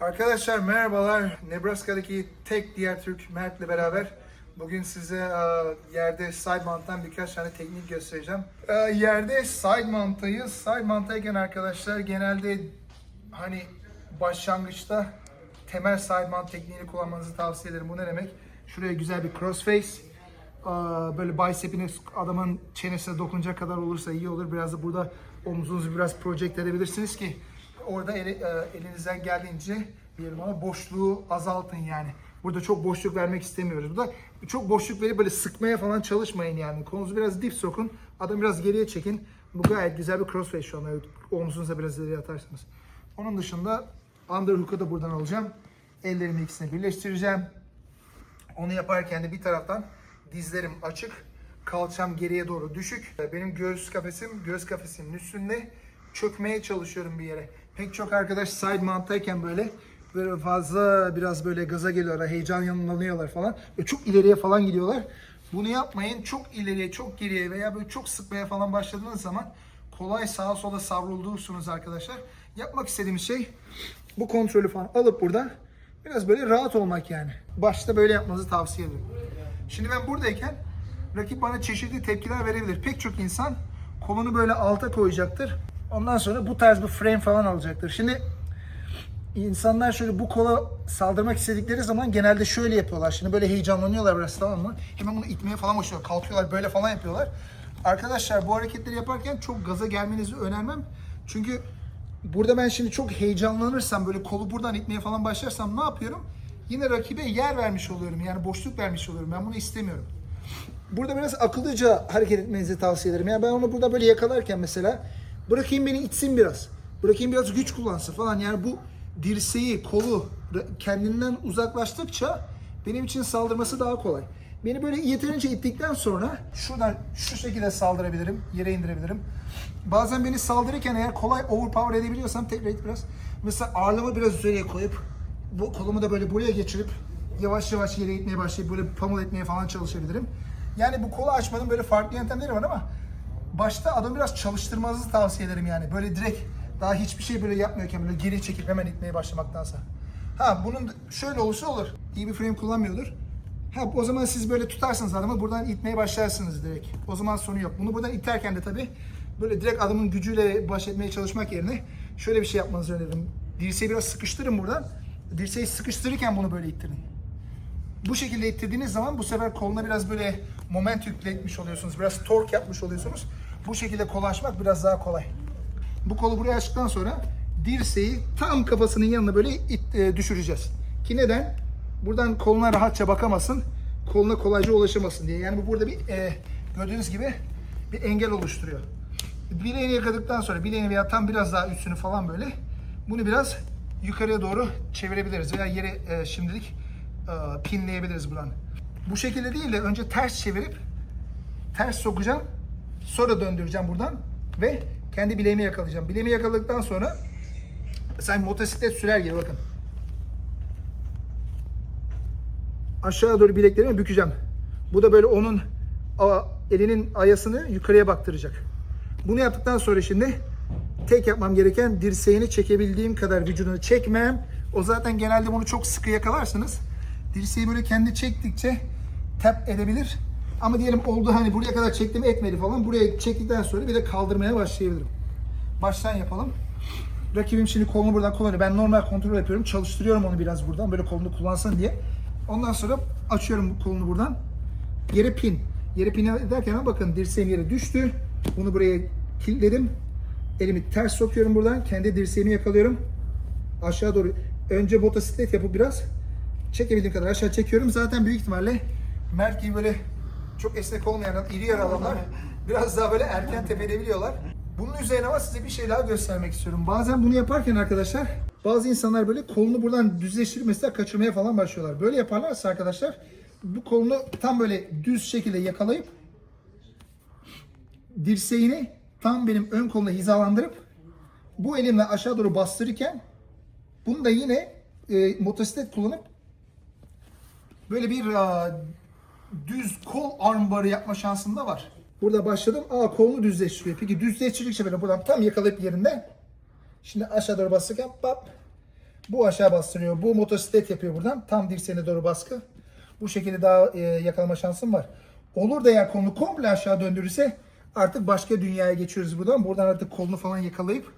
Arkadaşlar merhabalar. Nebraska'daki tek diğer Türk Mert'le beraber bugün size e, yerde side mount'tan birkaç tane teknik göstereceğim. E, yerde side mount'tayız. Side mount'tayken arkadaşlar genelde hani başlangıçta temel side mount tekniğini kullanmanızı tavsiye ederim. Bu ne demek? Şuraya güzel bir crossface. e, Böyle bicep'ine adamın çenesine dokunacak kadar olursa iyi olur. Biraz da burada omuzunuzu biraz project edebilirsiniz ki orada eli- e, elinizden geldiğince diyelim ama boşluğu azaltın yani. Burada çok boşluk vermek istemiyoruz. Burada çok boşluk verip böyle sıkmaya falan çalışmayın yani. Kolunuzu biraz dip sokun. Adamı biraz geriye çekin. Bu gayet güzel bir crossface şu an. Omzunuza biraz ileri atarsınız. Onun dışında underhook'u da buradan alacağım. Ellerimi ikisini birleştireceğim. Onu yaparken de bir taraftan dizlerim açık, kalçam geriye doğru düşük. Benim göğüs kafesim, göğüs kafesimin üstünde çökmeye çalışıyorum bir yere. Pek çok arkadaş side mount'tayken böyle böyle fazla biraz böyle gaza geliyorlar, heyecan yanılıyorlar falan. Ve çok ileriye falan gidiyorlar. Bunu yapmayın. Çok ileriye, çok geriye veya böyle çok sıkmaya falan başladığınız zaman kolay sağa sola savrulduğunuz arkadaşlar. Yapmak istediğimiz şey bu kontrolü falan alıp burada biraz böyle rahat olmak yani. Başta böyle yapmanızı tavsiye ederim. Şimdi ben buradayken rakip bana çeşitli tepkiler verebilir. Pek çok insan kolunu böyle alta koyacaktır. Ondan sonra bu tarz bir frame falan alacaktır. Şimdi insanlar şöyle bu kola saldırmak istedikleri zaman genelde şöyle yapıyorlar. Şimdi böyle heyecanlanıyorlar biraz tamam mı? Hemen bunu itmeye falan başlıyorlar. Kalkıyorlar böyle falan yapıyorlar. Arkadaşlar bu hareketleri yaparken çok gaza gelmenizi önermem. Çünkü burada ben şimdi çok heyecanlanırsam böyle kolu buradan itmeye falan başlarsam ne yapıyorum? Yine rakibe yer vermiş oluyorum. Yani boşluk vermiş oluyorum. Ben bunu istemiyorum. Burada biraz akıllıca hareket etmenizi tavsiye ederim. Yani ben onu burada böyle yakalarken mesela bırakayım beni itsin biraz. Bırakayım biraz güç kullansın falan. Yani bu dirseği, kolu kendinden uzaklaştıkça benim için saldırması daha kolay. Beni böyle yeterince ittikten sonra şuradan şu şekilde saldırabilirim, yere indirebilirim. Bazen beni saldırırken eğer kolay overpower edebiliyorsam tekrar it biraz. Mesela ağırlığımı biraz üzerine koyup bu kolumu da böyle buraya geçirip yavaş yavaş yere itmeye başlayıp böyle pamul etmeye falan çalışabilirim. Yani bu kolu açmanın böyle farklı yöntemleri var ama başta adamı biraz çalıştırmanızı tavsiye ederim yani. Böyle direkt daha hiçbir şey böyle yapmıyorken böyle geri çekip hemen itmeye başlamaktansa. Ha bunun şöyle olursa olur. İyi bir frame kullanmıyordur. Ha o zaman siz böyle tutarsınız adamı buradan itmeye başlarsınız direkt. O zaman sorun yok. Bunu buradan iterken de tabii böyle direkt adamın gücüyle baş etmeye çalışmak yerine şöyle bir şey yapmanızı öneririm. Dirseği biraz sıkıştırın buradan. Dirseği sıkıştırırken bunu böyle ittirin. Bu şekilde ittirdiğiniz zaman bu sefer koluna biraz böyle moment yükletmiş oluyorsunuz. Biraz tork yapmış oluyorsunuz. Bu şekilde kolu açmak biraz daha kolay. Bu kolu buraya açtıktan sonra dirseği tam kafasının yanına böyle it- e, düşüreceğiz. Ki neden? Buradan koluna rahatça bakamasın. Koluna kolayca ulaşamasın diye. Yani bu burada bir e, gördüğünüz gibi bir engel oluşturuyor. Bileğini yakadıktan sonra bileğini veya tam biraz daha üstünü falan böyle bunu biraz yukarıya doğru çevirebiliriz veya yere e, şimdilik e, pinleyebiliriz buradan. Bu şekilde değil de önce ters çevirip ters sokacağım. Sonra döndüreceğim buradan ve kendi bileğimi yakalayacağım. Bileğimi yakaladıktan sonra sen motosiklet sürer gibi bakın. Aşağı doğru bileklerimi bükeceğim. Bu da böyle onun elinin ayasını yukarıya baktıracak. Bunu yaptıktan sonra şimdi tek yapmam gereken dirseğini çekebildiğim kadar vücudunu çekmem. O zaten genelde bunu çok sıkı yakalarsınız. Dirseği böyle kendi çektikçe tap edebilir. Ama diyelim oldu hani buraya kadar çektim etmedi falan. Buraya çektikten sonra bir de kaldırmaya başlayabilirim. Baştan yapalım. Rakibim şimdi kolunu buradan kullanıyor. Ben normal kontrol yapıyorum. Çalıştırıyorum onu biraz buradan. Böyle kolunu kullansın diye. Ondan sonra açıyorum kolunu buradan. Yere pin. Yere pin ederken ama bakın dirseğim yere düştü. Bunu buraya kilitledim. Elimi ters sokuyorum buradan. Kendi dirseğimi yakalıyorum. Aşağı doğru. Önce motosiklet yapıp biraz çekebildiğim kadar aşağı çekiyorum. Zaten büyük ihtimalle Mert gibi böyle çok esnek olmayan iri yarı biraz daha böyle erken tepedebiliyorlar. Bunun üzerine ama size bir şey daha göstermek istiyorum. Bazen bunu yaparken arkadaşlar bazı insanlar böyle kolunu buradan düzleştirip mesela kaçırmaya falan başlıyorlar. Böyle yaparlarsa arkadaşlar bu kolunu tam böyle düz şekilde yakalayıp dirseğini tam benim ön koluna hizalandırıp bu elimle aşağı doğru bastırırken bunu da yine e, motosiklet kullanıp böyle bir e, düz kol armbarı yapma şansım da var. Burada başladım. Aa kolunu düzleştiriyor. Peki düzleştirdikçe böyle buradan tam yakalayıp yerinde. Şimdi aşağı doğru bastırırken bap. Bu aşağı bastırıyor. Bu motosiklet yapıyor buradan. Tam dirseğine doğru baskı. Bu şekilde daha e, yakalama şansım var. Olur da eğer kolunu komple aşağı döndürürse artık başka dünyaya geçiyoruz buradan. Buradan artık kolunu falan yakalayıp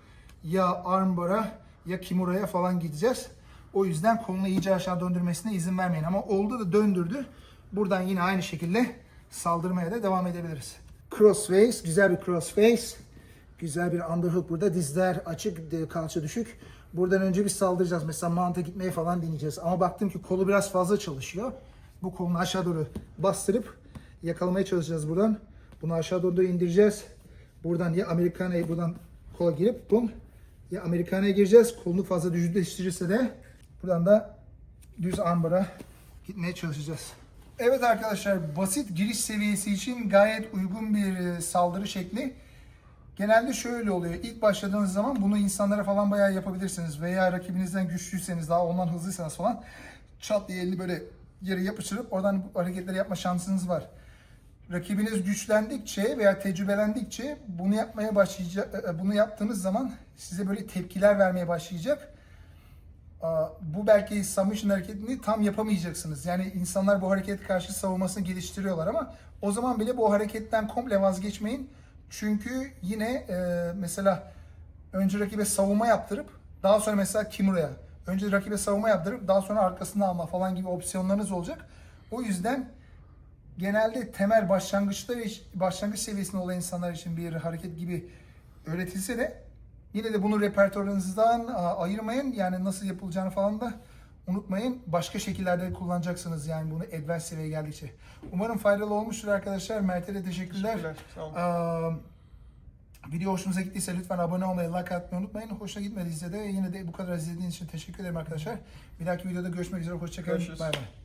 ya armbara ya kimura'ya falan gideceğiz. O yüzden kolunu iyice aşağı döndürmesine izin vermeyin. Ama oldu da döndürdü. Buradan yine aynı şekilde saldırmaya da devam edebiliriz. Crossface, güzel bir crossface. Güzel bir underhook burada. Dizler açık, de- kalça düşük. Buradan önce bir saldıracağız. Mesela manta gitmeye falan deneyeceğiz. Ama baktım ki kolu biraz fazla çalışıyor. Bu kolunu aşağı doğru bastırıp yakalamaya çalışacağız buradan. Bunu aşağı doğru indireceğiz. Buradan ya Amerikana'ya buradan kola girip bum ya Amerikana'ya gireceğiz. Kolunu fazla düşürürse de buradan da düz armbara gitmeye çalışacağız. Evet arkadaşlar basit giriş seviyesi için gayet uygun bir e, saldırı şekli. Genelde şöyle oluyor. İlk başladığınız zaman bunu insanlara falan bayağı yapabilirsiniz. Veya rakibinizden güçlüyseniz daha ondan hızlıysanız falan çat diye elini böyle yere yapıştırıp oradan hareketleri yapma şansınız var. Rakibiniz güçlendikçe veya tecrübelendikçe bunu yapmaya başlayacak, e, bunu yaptığınız zaman size böyle tepkiler vermeye başlayacak. Bu belki submission hareketini tam yapamayacaksınız. Yani insanlar bu hareket karşı savunmasını geliştiriyorlar ama o zaman bile bu hareketten komple vazgeçmeyin. Çünkü yine e, mesela önce rakibe savunma yaptırıp daha sonra mesela Kimura'ya önce rakibe savunma yaptırıp daha sonra arkasını alma falan gibi opsiyonlarınız olacak. O yüzden genelde temel başlangıçta başlangıç seviyesinde olan insanlar için bir hareket gibi öğretilse de yine de bunu repertuarınızdan ayırmayın. Yani nasıl yapılacağını falan da unutmayın. Başka şekillerde kullanacaksınız yani bunu advanced seviyeye geldikçe. Umarım faydalı olmuştur arkadaşlar. Mert'e de teşekkürler. Teşekkürler, sağ olun. Aa, video hoşunuza gittiyse lütfen abone olmayı, like atmayı unutmayın. Hoşuna gitmediyse de yine de bu kadar izlediğiniz için teşekkür ederim arkadaşlar. Bir dahaki videoda görüşmek üzere. Hoşçakalın. Bay bay.